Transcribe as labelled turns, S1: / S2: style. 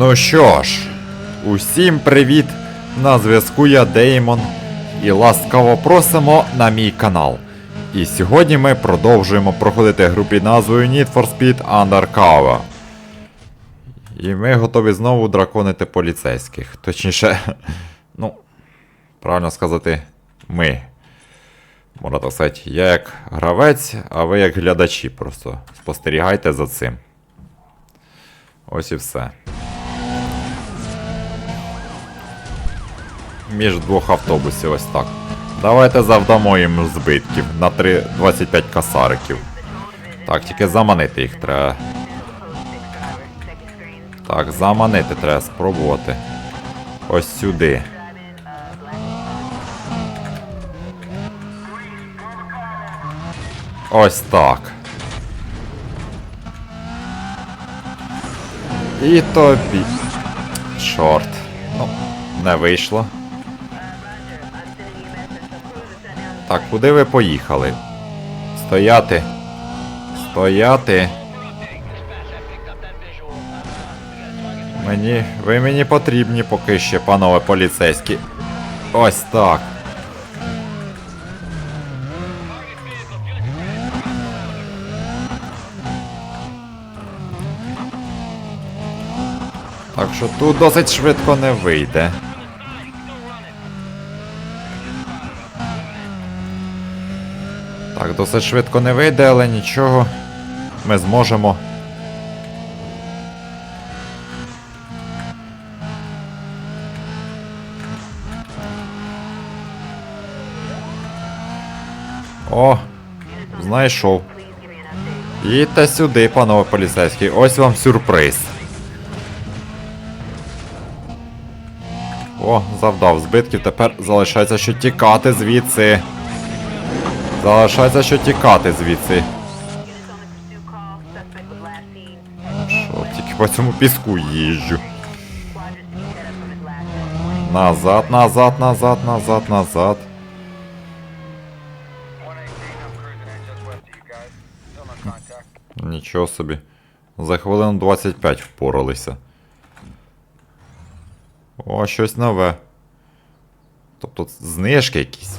S1: Ну що ж, усім привіт! На зв'язку я Деймон і ласкаво просимо на мій канал. І сьогодні ми продовжуємо проходити гру під назвою Need for Speed Undercover. І ми готові знову драконити поліцейських. Точніше, ну, правильно сказати, ми. Можна так сказати, я як гравець, а ви як глядачі просто. Спостерігайте за цим. Ось і все. Між двох автобусів ось так. Давайте завдамо їм збитків на 3, 25 касариків. Так, тільки заманити їх треба. Так, заманити треба спробувати. Ось сюди. Ось так. І тобі. Чорт. Ну, не вийшло. Так, куди ви поїхали? Стояти. Стояти. Мені. Ви мені потрібні поки ще, панове поліцейські. Ось так. Так що тут досить швидко не вийде. Так, досить швидко не вийде, але нічого. Ми зможемо. О, знайшов. Їдьте сюди, панове поліцейські, ось вам сюрприз. О, завдав збитків, тепер залишається що тікати звідси. Залишається що тікати звідси. Що, тільки по цьому піску їжджу. Назад, назад, назад, назад, назад. Нічого собі. За хвилину 25 впоралися. О, щось нове. Тобто знижки якісь.